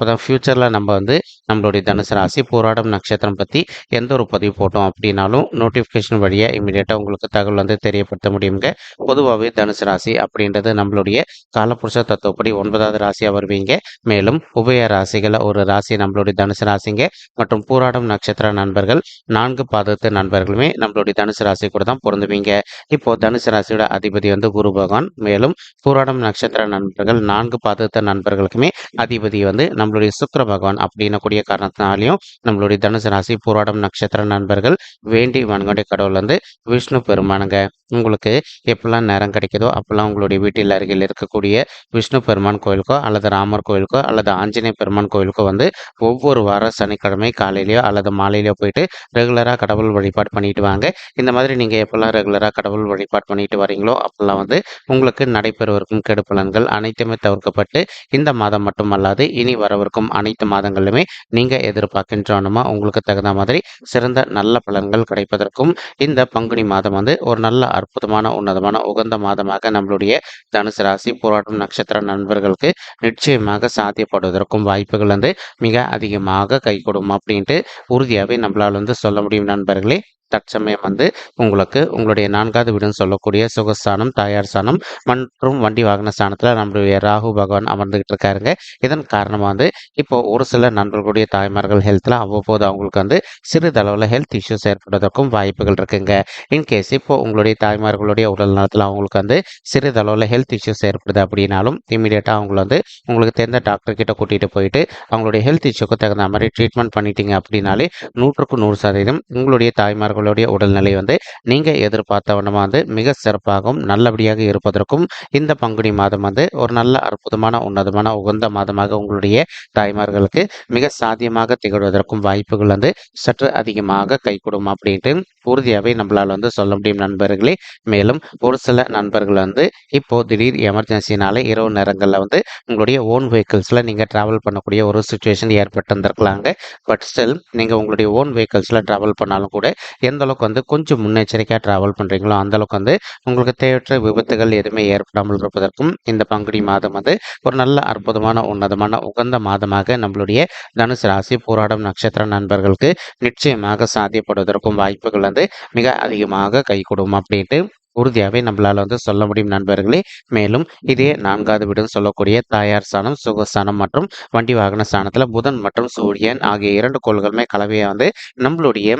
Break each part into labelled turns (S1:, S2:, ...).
S1: இப்போ தான் ஃப்யூச்சரில் நம்ம வந்து நம்மளுடைய தனுசு ராசி போராடம் நட்சத்திரம் பற்றி எந்த ஒரு பதிவு போட்டோம் அப்படின்னாலும் நோட்டிஃபிகேஷன் வழியாக இமீடியட்டாக உங்களுக்கு தகவல் வந்து தெரியப்படுத்த முடியுங்க. பொதுவாகவே தனுசு ராசி அப்படின்றது நம்மளுடைய காலப்புருஷ தத்துவப்படி ஒன்பதாவது ராசியாக வருவீங்க. மேலும் உபய ராசிகளை ஒரு ராசி நம்மளுடைய தனுசு ராசிங்க. மற்றும் பூராடம் நட்சத்திர நண்பர்கள் நான்கு பாதத்து நண்பர்களுமே நம்மளுடைய தனுசு ராசி கூட தான் பொருந்துவீங்க. இப்போ தனுசு ராசியோட அதிபதி வந்து குரு பகவான். மேலும் பூராடம் நட்சத்திர நண்பர்கள் நான்கு பாதத்து நண்பர்களுக்குமே அதிபதி வந்து நம்மளுடைய சுக்கர பகவான் அப்படின்னக்கூடிய காரணத்தினாலையும் நம்மளுடைய தனுசு ராசி போராடம் நட்சத்திர நண்பர்கள் வேண்டி வணங்கக்கூடிய கடவுள் வந்து விஷ்ணு பெருமானுங்க. உங்களுக்கு எப்பெல்லாம் நேரம் கிடைக்குதோ அப்பெல்லாம் உங்களுடைய வீட்டில் அருகில் இருக்கக்கூடிய விஷ்ணு பெருமான் கோயிலுக்கோ அல்லது ராமர் கோயிலுக்கோ அல்லது ஆஞ்சநேய பெருமான் கோயிலுக்கோ வந்து ஒவ்வொரு வாரம் சனிக்கிழமை காலையிலையோ அல்லது மாலையிலையோ போயிட்டு ரெகுலராக கடவுள் வழிபாடு பண்ணிட்டு வாங்க. இந்த மாதிரி நீங்கள் எப்பெல்லாம் ரெகுலராக கடவுள் வழிபாடு பண்ணிட்டு வரீங்களோ அப்பெல்லாம் வந்து உங்களுக்கு நடைபெறவிருக்கும் கெடுப்பலன்கள் அனைத்துமே தவிர்க்கப்பட்டு இந்த மாதம் மட்டுமல்லாது இனி வரவிருக்கும் அனைத்து மாதங்களிலுமே நீங்கள் எதிர்பார்க்கின்றோனுமா உங்களுக்கு தகுந்த மாதிரி சிறந்த நல்ல பலன்கள் கிடைப்பதற்கும் இந்த பங்குனி மாதம் வந்து ஒரு நல்ல அற்புதமான உன்னதமான உகந்த மாதமாக நம்மளுடைய தனுசு ராசி போராட்டம் நட்சத்திர நண்பர்களுக்கு நிச்சயமாக சாத்தியப்படுவதற்கும் வாய்ப்புகள் வந்து மிக அதிகமாக கை கொடுக்கும் அப்படின்ட்டு உறுதியாகவே நம்மளால் வந்து சொல்ல முடியும் நண்பர்களே. தற்சமயம் வந்து உங்களுக்கு உங்களுடைய நான்காவது வீடுன்னு சொல்லக்கூடிய சுகஸ்தானம் தாயார் ஸ்தானம் மற்றும் வண்டி வாகன ஸ்தானத்தில் நம்மளுடைய ராகு பகவான் அமர்ந்துகிட்டு இருக்காருங்க. இதன் காரணமாக வந்து இப்போ ஒரு சில நண்பர்களுடைய தாய்மார்கள் ஹெல்த்தில் அவ்வப்போது அவங்களுக்கு வந்து சிறிதளவில் ஹெல்த் இஷ்யூஸ் ஏற்படுவதற்கும் வாய்ப்புகள் இருக்குங்க. இன்கேஸ் இப்போ உங்களுடைய தாய்மார்களுடைய உடல் நலத்தில் அவங்களுக்கு வந்து சிறிதளவில் ஹெல்த் இஷ்யூஸ் ஏற்படுது அப்படின்னாலும் இமீடியட்டாக அவங்கள வந்து உங்களுக்கு தெரிந்த டாக்டர் கிட்ட கூட்டிகிட்டு போயிட்டு அவங்களுடைய ஹெல்த் இஷ்யூக்கு தகுந்த மாதிரி ட்ரீட்மெண்ட் பண்ணிட்டீங்க அப்படின்னாலே நூற்றுக்கு நூறு சதவீதம் உங்களுடைய தாய்மார்கள் உங்களுடைய உடல்நிலை வந்து நீங்கள் எதிர்பார்த்த வண்ணமாக வந்து மிக சிறப்பாகவும் நல்லபடியாக இருப்பதற்கும் இந்த பங்குனி மாதம் வந்து ஒரு நல்ல அற்புதமான உன்னதமான உகந்த மாதமாக உங்களுடைய தாய்மார்களுக்கு மிக சாத்தியமாக திகழ்வதற்கும் வாய்ப்புகள் வந்து சற்று அதிகமாக கைகூடும் அப்படின்ட்டு உறுதியாகவே நம்மளால் வந்து சொல்ல முடியும் நண்பர்களே. மேலும் ஒரு சில நண்பர்கள் வந்து இப்போது திடீர் எமர்ஜென்சினால இரவு நேரங்களில் வந்து உங்களுடைய ஓன் வெஹிக்கிள்ஸில் நீங்கள் ட்ராவல் பண்ணக்கூடிய ஒரு சுச்சுவேஷன் ஏற்பட்டிருந்திருக்கலாங்க. பட் ஸ்டில் நீங்கள் உங்களுடைய ஓன் வெஹிக்கிள்ஸில் ட்ராவல் பண்ணாலும் கூட எந்த அளவுக்கு வந்து கொஞ்சம் முன்னெச்சரிக்கையாக ட்ராவல் பண்ணுறீங்களோ அந்த அளவுக்கு வந்து உங்களுக்கு தேவையற்ற விபத்துகள் எதுவுமே ஏற்படாமல் இருப்பதற்கும் இந்த பங்குனி மாதம் வந்து ஒரு நல்ல அற்புதமான உன்னதமான உகந்த மாதமாக நம்மளுடைய தனுசு ராசி போராடும் நட்சத்திர நண்பர்களுக்கு நிச்சயமாக சாத்தியப்படுவதற்கும் வாய்ப்புகள் வந்து மிக அதிகமாக கைகூடும் அப்படின்ட்டு உறுதியாகவே நம்மளால் வந்து சொல்ல முடியும் நண்பர்களே. மேலும் இதே நான்காவது வீடுன்னு சொல்லக்கூடிய தாயார் ஸ்தானம் சுகஸ்தானம் மற்றும் வண்டி வாகன ஸ்தானத்தில் புதன் மற்றும் சூரியன் ஆகிய இரண்டு கோள்களுமே கலவையை வந்து நம்மளுடைய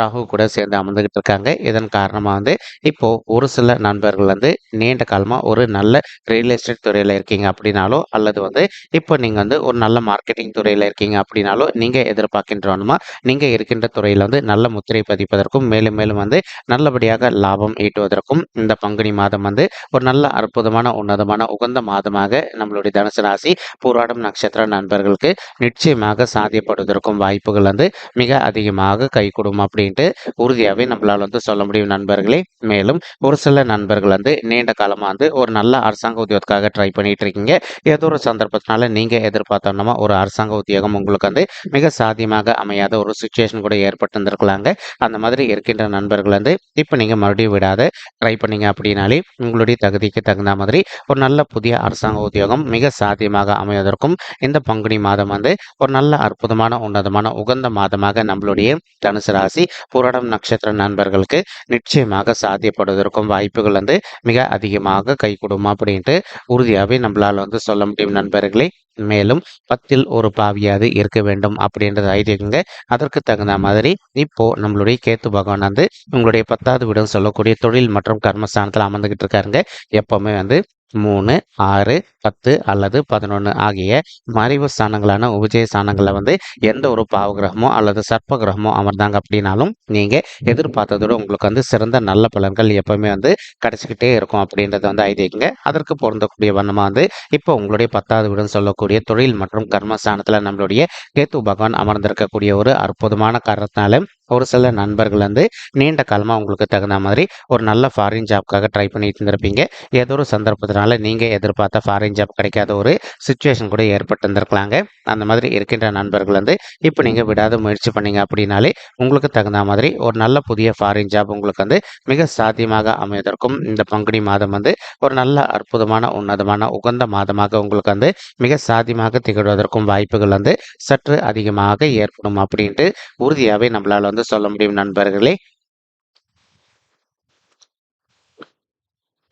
S1: ராகு கூட சேர்ந்து அமர்ந்துகிட்டு இருக்காங்க. இதன் காரணமாக வந்து இப்போ ஒரு சில நண்பர்கள் வந்து நீண்ட காலமாக ஒரு நல்ல ரியல் எஸ்டேட் துறையில் இருக்கீங்க அப்படின்னாலோ அல்லது வந்து இப்போ நீங்கள் வந்து ஒரு நல்ல மார்க்கெட்டிங் துறையில் இருக்கீங்க அப்படின்னாலோ நீங்கள் எதிர்பார்க்கின்றோனுமா நீங்கள் இருக்கின்ற துறையில் வந்து நல்ல முத்திரை பதிப்பதற்கும் மேலும் மேலும் வந்து நல்லபடியாக லாபம் ஈட்டுவதற்கும் இந்த பங்குனி மாதம் வந்து ஒரு நல்ல அற்புதமான உன்னதமான உகந்த மாதமாக நம்மளுடைய தனுசு ராசி போராடும் நட்சத்திர நண்பர்களுக்கு நிச்சயமாக சாத்தியப்படுவதற்கும் வாய்ப்புகள் வந்து மிக அதிகமாக கைகூடும். அப்படின்ட்டு உறுதியாகவே நம்மளால் வந்து சொல்ல முடியும் நண்பர்களே. மேலும் ஒரு சில நண்பர்கள் வந்து நீண்ட காலமாக வந்து ஒரு நல்ல அரசாங்க உத்தியோகத்துக்காக ட்ரை பண்ணிட்டு இருக்கீங்க. ஏதோ ஒரு சந்தர்ப்பத்தினால நீங்கள் எதிர்பார்த்தோம்னா ஒரு அரசாங்க உத்தியோகம் உங்களுக்கு வந்து மிக சாத்தியமாக அமையாத ஒரு சுச்சுவேஷன் கூட ஏற்பட்டு இருந்திருக்கலாங்க அந்த மாதிரி இருக்கின்ற நண்பர்கள் வந்து இப்போ நீங்கள் மறுபடியும் விடாத ட்ரை பண்ணீங்க அப்படின்னாலே உங்களுடைய தகுதிக்கு தகுந்த மாதிரி ஒரு நல்ல புதிய அரசாங்க உத்தியோகம் மிக சாத்தியமாக அமைவதற்கும் இந்த பங்குனி மாதம் வந்து ஒரு நல்ல அற்புதமான உன்னதமான உகந்த மாதமாக நம்மளுடைய தனுசு ராசி புரடம் நட்சத்திர நண்பர்களுக்கு நிச்சயமாக சாத்தியப்படுவதற்கும் வாய்ப்புகள் வந்து மிக அதிகமாக கை கொடுமா அப்படின்ட்டு உறுதியாகவே நம்மளால் வந்து சொல்ல முடியும் நண்பர்களே. மேலும் பத்தில் ஒரு பாவியாது இருக்க வேண்டும் அப்படின்றது ஐதீகங்க. அதற்கு தகுந்த மாதிரி இப்போ நம்மளுடைய கேத்து பகவான் வந்து உங்களுடைய பத்தாவது விடம் சொல்லக்கூடிய தொழில் மற்றும் கர்மஸ்தானத்தில் அமர்ந்துகிட்டு இருக்காருங்க. எப்பவுமே வந்து மூணு ஆறு பத்து அல்லது பதினொன்று ஆகிய மறைவு ஸ்தானங்களான உபஜய ஸ்தானங்களில் வந்து எந்த ஒரு பாவகிரகமோ அல்லது சர்ப்ப கிரகமோ அமர்ந்தாங்க அப்படின்னாலும் நீங்கள் எதிர்பார்த்ததோட உங்களுக்கு வந்து சிறந்த நல்ல பலன்கள் எப்பவுமே வந்து கிடைச்சிக்கிட்டே இருக்கும் அப்படின்றத வந்து ஐதீங்க அதற்கு பொருந்தக்கூடிய வண்ணமாக வந்து இப்போ உங்களுடைய பத்தாவது வீடுன்னு சொல்லக்கூடிய தொழில் மற்றும் கர்மஸ்தானத்தில் நம்மளுடைய கேத்து பகவான் அமர்ந்திருக்கக்கூடிய ஒரு அற்புதமான காரணத்தினால ஒரு சில நண்பர்கள் வந்து நீண்ட காலமாக உங்களுக்கு தகுந்த மாதிரி ஒரு நல்ல ஃபாரின் ஜாப்க்காக ட்ரை பண்ணிட்டு இருந்திருப்பீங்க. ஏதோ ஒரு சந்தர்ப்பத்தினால நீங்கள் எதிர்பார்த்த ஃபாரின் ஜாப் கிடைக்காத ஒரு சுச்சுவேஷன் கூட ஏற்பட்டு இருந்திருக்கலாங்க அந்த மாதிரி இருக்கின்ற நண்பர்கள் வந்து இப்போ நீங்கள் விடாத முயற்சி பண்ணீங்க அப்படின்னாலே உங்களுக்கு தகுந்த மாதிரி ஒரு நல்ல புதிய ஃபாரின் ஜாப் உங்களுக்கு வந்து மிக சாத்தியமாக அமைவதற்கும் இந்த பங்குனி மாதம் வந்து ஒரு நல்ல அற்புதமான உன்னதமான உகந்த மாதமாக உங்களுக்கு வந்து மிக சாத்தியமாக திகழ்வதற்கும் வாய்ப்புகள் வந்து சற்று அதிகமாக ஏற்படும் அப்படின்ட்டு உறுதியாகவே நம்மளால் வந்து சொல்ல முடியும் நண்பர்களே.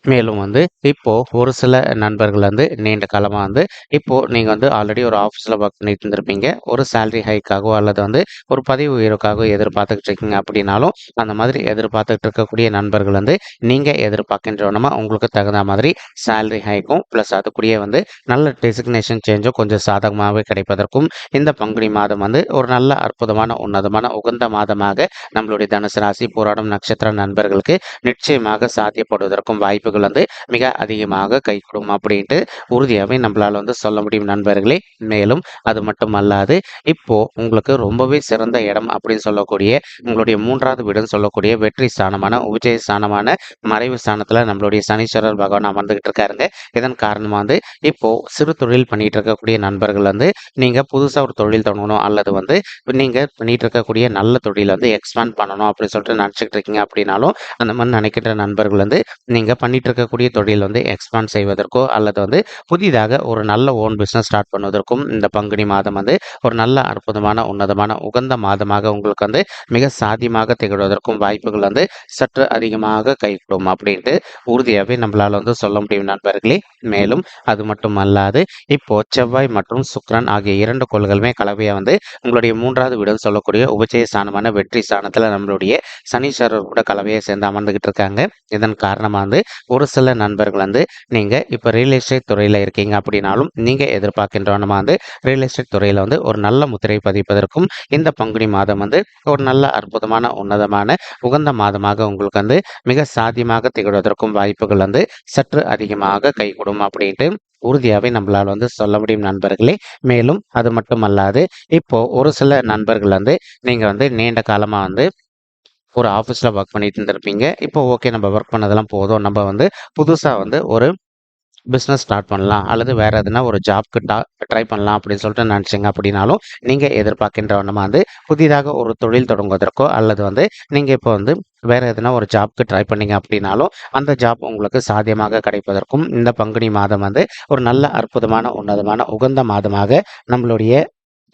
S1: மேலும் வந்து இப்போது ஒரு சில நண்பர்கள் வந்து நீண்ட காலமாக வந்து இப்போது நீங்கள் வந்து ஆல்ரெடி ஒரு ஆஃபீஸில் ஒர்க் பண்ணிட்டு இருந்திருப்பீங்க. ஒரு சேலரி ஹைக்காகவோ அல்லது வந்து ஒரு பதவி உயர்வுக்காகவோ எதிர்பார்த்துக்கிட்டு இருக்கீங்க அப்படின்னாலும் அந்த மாதிரி எதிர்பார்த்துக்கிட்டு இருக்கக்கூடிய நண்பர்கள் வந்து நீங்கள் எதிர்பார்க்கின்றவனமாக உங்களுக்கு தகுந்த மாதிரி சேலரி ஹைக்கும் ப்ளஸ் அதுக்குடியே வந்து நல்ல டெசிக்னேஷன் சேஞ்சும் கொஞ்சம் சாதகமாகவே கிடைப்பதற்கும் இந்த பங்குனி மாதம் வந்து ஒரு நல்ல அற்புதமான உன்னதமான உகந்த மாதமாக நம்மளுடைய தனுசு ராசி போராடும் நட்சத்திர நண்பர்களுக்கு நிச்சயமாக சாத்தியப்படுவதற்கும் வாய்ப்புகள் வந்து மிக அதிகமாக கைகூடும் அப்படின்ட்டு உறுதியாகவே நம்மளால் வந்து சொல்ல முடியும் நண்பர்களே. மேலும் அது மட்டும் அல்லாது இப்போ உங்களுக்கு ரொம்பவே சிறந்த இடம் அப்படின்னு சொல்லக்கூடிய உங்களுடைய மூன்றாவது வீடுன்னு சொல்லக்கூடிய வெற்றி ஸ்தானமான உபஜய ஸ்தானமான மறைவு ஸ்தானத்தில் நம்மளுடைய சனீஸ்வரர் பகவான் அமர்ந்துகிட்டு இருக்காருங்க. இதன் காரணமாக வந்து இப்போ சிறு தொழில் பண்ணிட்டு இருக்கக்கூடிய நண்பர்கள் வந்து நீங்கள் புதுசாக ஒரு தொழில் தொடங்கணும் அல்லது வந்து நீங்கள் பண்ணிட்டு இருக்கக்கூடிய நல்ல தொழில் வந்து எக்ஸ்பேண்ட் பண்ணணும் அப்படின்னு சொல்லிட்டு நினச்சிக்கிட்டு இருக்கீங்க அப்படின்னாலும் அந்த மாதிரி நினைக்கின்ற நண்பர்கள் வந்து நீங்கள் பண்ணிட்டு இருக்கக்கூடிய தொழில் வந்து எக்ஸ்பேண்ட் செய்வதற்கோ அல்லது வந்து புதிதாக ஒரு நல்ல ஓன் பிஸ்னஸ் ஸ்டார்ட் பண்ணுவதற்கும் இந்த பங்குனி மாதம் வந்து ஒரு நல்ல அற்புதமான உன்னதமான உகந்த மாதமாக உங்களுக்கு வந்து மிக சாத்தியமாக திகழ்வதற்கும் வாய்ப்புகள் வந்து சற்று அதிகமாக கைகூடும் அப்படின்ட்டு உறுதியாகவே நம்மளால் வந்து சொல்ல முடியும் நண்பர்களே. மேலும் அது மட்டும் அல்லாது இப்போ செவ்வாய் மற்றும் சுக்ரன் ஆகிய இரண்டு கோள்களுமே கலவையாக வந்து உங்களுடைய மூன்றாவது வீடுன்னு சொல்லக்கூடிய உபச்சய ஸ்தானமான வெற்றி ஸ்தானத்தில் நம்மளுடைய சனீஸ்வரர் கூட கலவையை சேர்ந்து அமர்ந்துகிட்டு இருக்காங்க. இதன் காரணமாக வந்து ஒரு சில நண்பர்கள் வந்து நீங்கள் இப்போ ரியல் எஸ்டேட் துறையில் இருக்கீங்க அப்படின்னாலும் நீங்கள் எதிர்பார்க்கின்றவனமாக வந்து ரியல் எஸ்டேட் துறையில் வந்து ஒரு நல்ல முத்திரை பதிப்பதற்கும் இந்த பங்குனி மாதம் வந்து ஒரு நல்ல அற்புதமான உன்னதமான உகந்த மாதமாக உங்களுக்கு வந்து மிக சாத்தியமாக திகழ்வதற்கும் வாய்ப்புகள் வந்து சற்று அதிகமாக கைகூடும் அப்படின்ட்டு உறுதியாகவே நம்மளால் வந்து சொல்ல முடியும் நண்பர்களே. மேலும் அது மட்டும் அல்லாது இப்போ ஒரு சில நண்பர்கள் வந்து நீங்கள் வந்து நீண்ட காலமாக வந்து ஒரு ஆஃபீஸில் ஒர்க் பண்ணிட்டு இருந்திருப்பீங்க. இப்போ ஓகே நம்ம ஒர்க் பண்ணதெல்லாம் போதும். நம்ம வந்து புதுசாக வந்து ஒரு பிஸ்னஸ் ஸ்டார்ட் பண்ணலாம். அல்லது வேறு எதுனா ஒரு ஜாப்க்கு டா ட்ரை பண்ணலாம் அப்படின்னு சொல்லிட்டு நினச்சிங்க அப்படின்னாலும் நீங்கள் எதிர்பார்க்கின்ற நம்ம வந்து புதிதாக ஒரு தொழில் தொடங்குவதற்கோ அல்லது வந்து நீங்கள் இப்போ வந்து வேறு எதுனா ஒரு ஜாப்க்கு ட்ரை பண்ணீங்க அப்படின்னாலும் அந்த ஜாப் உங்களுக்கு சாத்தியமாக கிடைப்பதற்கும் இந்த பங்குனி மாதம் வந்து ஒரு நல்ல அற்புதமான உன்னதமான உகந்த மாதமாக நம்மளுடைய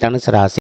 S1: தனுசு ராசி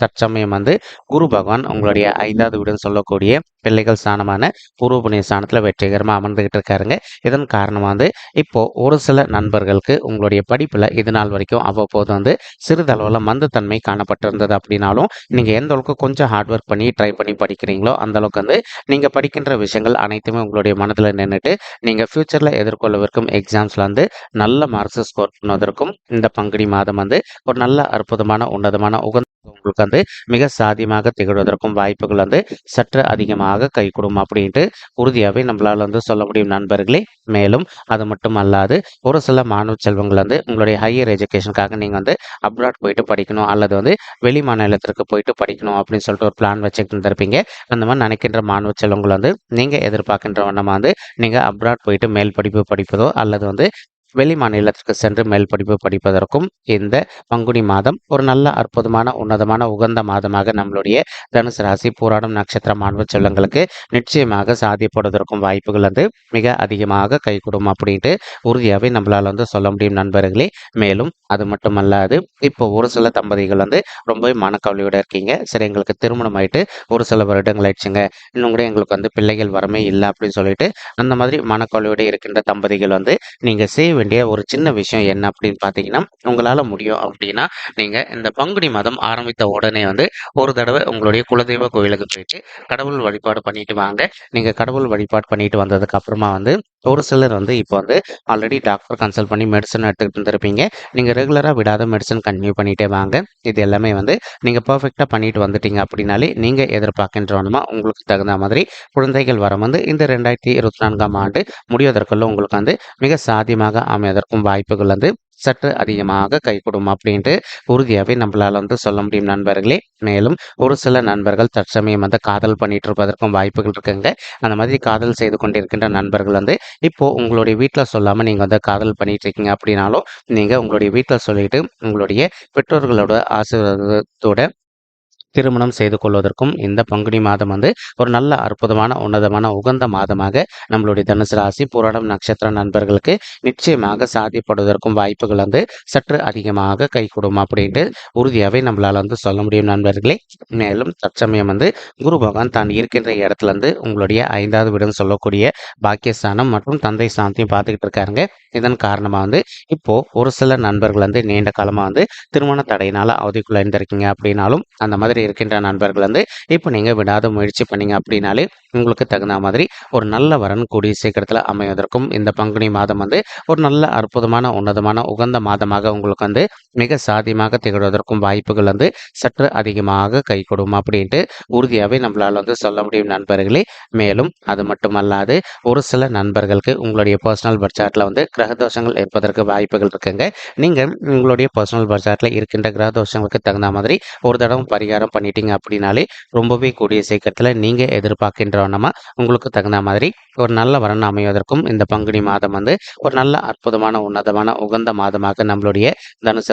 S1: தற்சமயம் வந்து குரு பகவான் உங்களுடைய ஐந்தாவது வீடுன்னு சொல்லக்கூடிய பிள்ளைகள் ஸ்தானமான பூர்வ புண்ணிய ஸ்தானத்தில் வெற்றிகரமாக அமர்ந்துகிட்டு இருக்காருங்க. இதன் காரணமாக வந்து இப்போ ஒரு சில நண்பர்களுக்கு உங்களுடைய படிப்பில் இது நாள் வரைக்கும் அவ்வப்போது வந்து சிறிதளவில் மந்தத்தன்மை காணப்பட்டிருந்தது அப்படின்னாலும் நீங்கள் எந்த அளவுக்கு கொஞ்சம் ஹார்ட் ஒர்க் பண்ணி ட்ரை பண்ணி படிக்கிறீங்களோ அந்த அளவுக்கு வந்து நீங்கள் படிக்கின்ற விஷயங்கள் அனைத்துமே உங்களுடைய மனதில் நின்றுட்டு நீங்கள் ஃப்யூச்சரில் எதிர்கொள்ளவிருக்கும் எக்ஸாம்ஸில் வந்து நல்ல மார்க்ஸ் ஸ்கோர் பண்ணுவதற்கும் இந்த பங்குனி மாதம் வந்து ஒரு நல்ல அற்புதமான உன்னதமான உகந்த உங்களுக்கு வந்து மிக சாதியமாக திகழ்வதற்கும் வாய்ப்புகள் வந்து சற்று அதிகமாக கைகூடும் அப்படின்ட்டு உறுதியாகவே நம்மளால் வந்து சொல்ல முடியும் நண்பர்களே. மேலும் அது மட்டும் அல்லாது ஒரு சில மாணவ செல்வங்கள் வந்து உங்களுடைய ஹையர் எஜுகேஷனுக்காக நீங்கள் வந்து அப்ராட் போயிட்டு படிக்கணும் அல்லது வந்து வெளி மாநிலத்திற்கு போயிட்டு படிக்கணும் அப்படின்னு சொல்லிட்டு ஒரு பிளான் வச்சுக்கிட்டு இருந்திருப்பீங்க. அந்த மாதிரி நினைக்கின்ற மாணவ செல்வங்கள் வந்து நீங்கள் எதிர்பார்க்கின்ற வண்ணமாக வந்து நீங்கள் அப்ராட் போயிட்டு மேல் படிப்பு படிப்பதோ அல்லது வந்து வெளி மாநிலத்திற்கு சென்று மேல் படிப்பு படிப்பதற்கும் இந்த பங்குனி மாதம் ஒரு நல்ல அற்புதமான உன்னதமான உகந்த மாதமாக நம்மளுடைய தனுசு ராசி போராடும் நட்சத்திர மாணவ செல்லங்களுக்கு நிச்சயமாக சாதியப்படுவதற்கும் வாய்ப்புகள் வந்து மிக அதிகமாக கைகூடும் அப்படின்ட்டு உறுதியாகவே நம்மளால் வந்து சொல்ல முடியும் நண்பர்களே. மேலும் அது மட்டும் அல்லாது இப்போ ஒரு சில தம்பதிகள் வந்து ரொம்பவே மனக்கவலையோட இருக்கீங்க. சரி எங்களுக்கு திருமணம் ஆயிட்டு ஒரு சில வருடங்கள் ஆயிடுச்சுங்க. இன்னும் கூட எங்களுக்கு வந்து பிள்ளைகள் வரமே இல்லை அப்படின்னு சொல்லிட்டு அந்த மாதிரி மனக்கவலையோட இருக்கின்ற தம்பதிகள் வந்து நீங்கள் செய்ய வேண்டிய ஒரு சின்ன விஷயம் என்ன அப்படின்னு பார்த்தீங்கன்னா உங்களால் முடியும் அப்படின்னா நீங்கள் இந்த பங்குனி மாதம் ஆரம்பித்த உடனே வந்து ஒரு தடவை உங்களுடைய குலதெய்வ கோயிலுக்கு போயிட்டு கடவுள் வழிபாடு பண்ணிட்டு வாங்க. நீங்கள் கடவுள் வழிபாடு பண்ணிட்டு வந்ததுக்கு அப்புறமா வந்து ஒரு சிலர் வந்து இப்போ வந்து ஆல்ரெடி டாக்டர் கன்சல்ட் பண்ணி மெடிசன் எடுத்துக்கிட்டு இருந்திருப்பீங்க. நீங்கள் ரெகுலராக விடாத மெடிசன் கண்டினியூ பண்ணிட்டே வாங்க. இது எல்லாமே வந்து நீங்கள் பர்ஃபெக்டாக பண்ணிட்டு வந்துட்டீங்க அப்படின்னாலே நீங்கள் எதிர்பார்க்கின்றவனமா உங்களுக்கு தகுந்த மாதிரி குழந்தைகள் வரம் வந்து இந்த ரெண்டாயிரத்தி இருபத்தி நான்காம் ஆண்டு முடிவதற்குள்ள உங்களுக்கு வந்து மிக சாத்தியமாக அமைவதற்கும் வாய்ப்புகள் வந்து சற்று அதிகமாக கைகூடும் அப்படின்ட்டு உறுதியாகவே நம்மளால் வந்து சொல்ல முடியும் நண்பர்களே. மேலும் ஒரு சில நண்பர்கள் தற்சமயம் வந்து காதல் பண்ணிட்டு இருப்பதற்கும் வாய்ப்புகள் இருக்குங்க. அந்த மாதிரி காதல் செய்து கொண்டிருக்கின்ற நண்பர்கள் வந்து இப்போ உங்களுடைய வீட்டில் சொல்லாமல் நீங்கள் வந்து காதல் பண்ணிட்டு இருக்கீங்க அப்படின்னாலும் நீங்கள் உங்களுடைய வீட்டில் சொல்லிட்டு உங்களுடைய பெற்றோர்களோட ஆசீர்வாதத்தோட திருமணம் செய்து கொள்வதற்கும் இந்த பங்குனி மாதம் வந்து ஒரு நல்ல அற்புதமான உன்னதமான உகந்த மாதமாக நம்மளுடைய தனுசு ராசி புராணம் நட்சத்திர நண்பர்களுக்கு நிச்சயமாக சாதிப்படுவதற்கும் வாய்ப்புகள் வந்து சற்று அதிகமாக கைகூடும் அப்படின்ட்டு உறுதியாகவே நம்மளால் வந்து சொல்ல முடியும் நண்பர்களே. மேலும் தற்சமயம் வந்து குரு பகவான் தான் இருக்கின்ற இடத்துல இருந்து உங்களுடைய ஐந்தாவது வீடுன்னு சொல்லக்கூடிய பாக்கியஸ்தானம் மற்றும் தந்தை ஸ்தானத்தையும் பார்த்துக்கிட்டு இருக்காருங்க. இதன் காரணமாக வந்து இப்போ ஒரு சில நண்பர்கள் வந்து நீண்ட காலமாக வந்து திருமண தடையினால அவதிக்குள்ள இருந்திருக்கீங்க அப்படின்னாலும் அந்த மாதிரி இருக்கின்ற நண்பர்கள் வந்து இப்போ நீங்கள் விடாத முயற்சி பண்ணீங்க அப்படின்னாலே உங்களுக்கு தகுந்த மாதிரி ஒரு நல்ல வரன் கூடிய சீக்கிரத்தில் அமைவதற்கும் இந்த பங்குனி மாதம் வந்து ஒரு நல்ல அற்புதமான உன்னதமான உகந்த மாதமாக உங்களுக்கு வந்து மிக சாதியமாக திகழ்வதற்கும் வாய்ப்புகள் வந்து சற்று அதிகமாக கை கொடுக்கும் அப்படின்ட்டு உறுதியாகவே நம்மளால் வந்து சொல்ல முடியும் நண்பர்களே. மேலும் அது மட்டுமல்லாது ஒரு சில நண்பர்களுக்கு உங்களுடைய பர்சனல் பட்சாட்டில் வந்து கிரகதோஷங்கள் இருப்பதற்கு வாய்ப்புகள் இருக்குங்க. நீங்கள் உங்களுடைய பர்சனல் பட்சாட்டில் இருக்கின்ற கிரகதோஷங்களுக்கு தகுந்த மாதிரி ஒரு தடவை பரிகாரம் பண்ணிட்டீங்க அப்படின்னாலே ரொம்பவே கூடிய சீக்கிரத்தில் நீங்கள் எதிர்பார்க்கின்றவனமா உங்களுக்கு தகுந்த மாதிரி ஒரு நல்ல வரணும் அமைவதற்கும் இந்த பங்குனி மாதம் வந்து ஒரு நல்ல அற்புதமான உன்னதமான உகந்த மாதமாக நம்மளுடைய தனுசு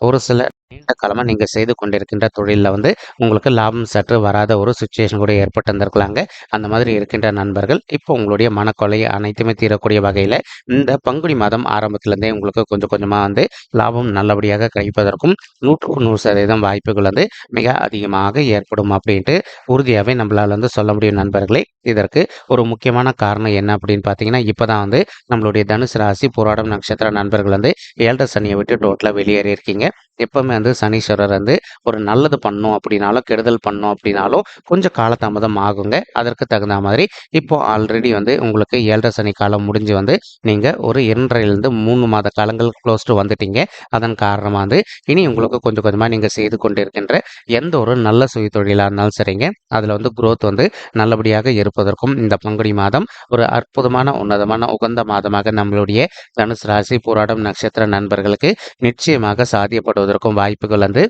S1: ஒரு சில நீண்ட காலமாக நீங்கள் செய்து கொண்டிருக்கின்ற தொழிலில் வந்து உங்களுக்கு லாபம் சற்று வராத ஒரு சுச்சுவேஷன் கூட ஏற்பட்டு வந்திருக்கலாங்க அந்த மாதிரி இருக்கின்ற நண்பர்கள் இப்போ உங்களுடைய மனக்கொலை அனைத்துமே தீரக்கூடிய வகையில் இந்த பங்குனி மாதம் ஆரம்பத்திலேருந்தே உங்களுக்கு கொஞ்சம் கொஞ்சமாக வந்து லாபம் நல்லபடியாக கிடைப்பதற்கும் நூற்றுக்கு நூறு சதவீதம் வாய்ப்புகள் வந்து மிக அதிகமாக ஏற்படும் அப்படின்ட்டு உறுதியாகவே நம்மளால் வந்து சொல்ல முடியும் நண்பர்களே. இதற்கு ஒரு முக்கியமான காரணம் என்ன அப்படின்னு பார்த்தீங்கன்னா இப்போ தான் வந்து நம்மளுடைய தனுசு ராசி போராடம் நட்சத்திர நண்பர்கள் வந்து ஏழரை சனியை விட்டு டோட்டலாக வெளியேறி இருக்கீங்க எப்பவுமே வந்து சனீஸ்வரர் வந்து ஒரு நல்லது பண்ணோம் அப்படின்னாலும் கெடுதல் பண்ணோம் அப்படின்னாலும் கொஞ்சம் காலதாமதம் ஆகுங்க. அதற்கு தகுந்த மாதிரி இப்போ ஆல்ரெடி வந்து உங்களுக்கு ஏழரை சனி காலம் முடிஞ்சு வந்து நீங்கள் ஒரு இரண்டரைலேருந்து மூணு மாத காலங்கள் க்ளோஸ் டு வந்துட்டீங்க. அதன் காரணமாக வந்து இனி உங்களுக்கு கொஞ்சம் கொஞ்சமாக நீங்கள் செய்து கொண்டிருக்கின்ற எந்த ஒரு நல்ல சுய தொழிலாக இருந்தாலும் சரிங்க. அதில் வந்து குரோத் வந்து நல்லபடியாக இருப்பதற்கும் இந்த பங்குனி மாதம் ஒரு அற்புதமான உன்னதமான உகந்த மாதமாக நம்மளுடைய தனுசு ராசி போராடும் நட்சத்திர நண்பர்களுக்கு நிச்சயமாக சாத்தியப்படுவதற்கும் வாய்ப்புகள் வந்து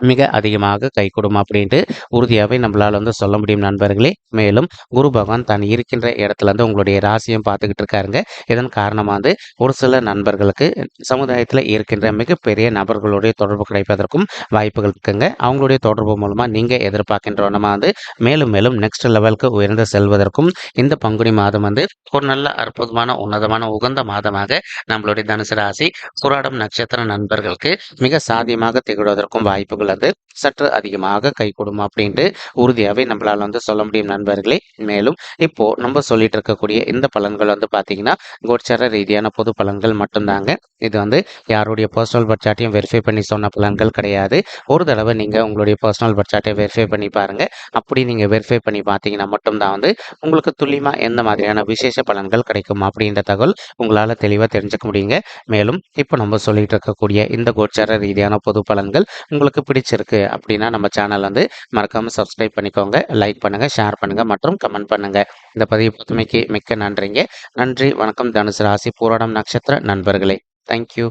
S1: மிக அதிகமாக கைகூடும் அப்படின்ட்டு உறுதியாகவே நம்மளால் வந்து சொல்ல முடியும் நண்பர்களே. மேலும் குரு பகவான் தான் இருக்கின்ற இடத்துல இருந்து உங்களுடைய ராசியும் பார்த்துக்கிட்டு இருக்காருங்க. இதன் காரணமாக வந்து ஒரு சில நண்பர்களுக்கு சமுதாயத்தில் இருக்கின்ற மிகப்பெரிய நபர்களுடைய தொடர்பு கிடைப்பதற்கும் வாய்ப்புகள் இருக்குங்க. அவங்களுடைய தொடர்பு மூலமாக நீங்கள் எதிர்பார்க்கின்றவனமாக வந்து மேலும் மேலும் நெக்ஸ்ட் லெவலுக்கு உயர்ந்து செல்வதற்கும் இந்த பங்குனி மாதம் வந்து ஒரு நல்ல அற்புதமான உன்னதமான உகந்த மாதமாக நம்மளுடைய தனுசு ராசி புராடம் நட்சத்திர நண்பர்களுக்கு மிக சாதியமாக திகழ்வதற்கும் வாய்ப்புகள் வந்து சற்று அதிகமாக கை கொடுமா அப்படின்ட்டு உறுதியாகவே நம்மளால் வந்து சொல்ல முடியும் நண்பர்களே. மேலும் இப்போ நம்ம சொல்லிட்டு இருக்கக்கூடிய இந்த பலன்கள் வந்து பார்த்தீங்கன்னா கோச்சார ரீதியான பொது பலன்கள் மட்டும்தாங்க. இது வந்து யாருடைய பர்சனல் பட்சாட்டையும் வெரிஃபை பண்ணி சொன்ன பலன்கள் கிடையாது. ஒரு தடவை நீங்கள் உங்களுடைய பர்சனல் பட்சாட்டை வெரிஃபை பண்ணி பாருங்கள் அப்படி நீங்கள் வெரிஃபை பண்ணி பார்த்தீங்கன்னா மட்டும்தான் வந்து உங்களுக்கு துல்லியமாக எந்த மாதிரியான விசேஷ பலன்கள் கிடைக்கும் அப்படின்ற தகவல் உங்களால் தெளிவாக தெரிஞ்சுக்க முடியுங்க. மேலும் இப்போ நம்ம சொல்லிட்டு இருக்கக்கூடிய இந்த கோச்சார ரீதியான பொது பலன்கள் உங்களுக்கு பிடிச்சிருக்கு அப்படின்னா நம்ம சேனல் வந்து மறக்காமல் சப்ஸ்கிரைப் பண்ணிக்கோங்க லைக் பண்ணுங்கள் ஷேர் பண்ணுங்கள் மற்றும் கமெண்ட் பண்ணுங்கள் இந்த பதிவு பொறுத்தமைக்கு மிக்க நன்றிங்க. நன்றி வணக்கம் தனுசு ராசி பூராடம் நட்சத்திர நண்பர்களே. தேங்க்யூ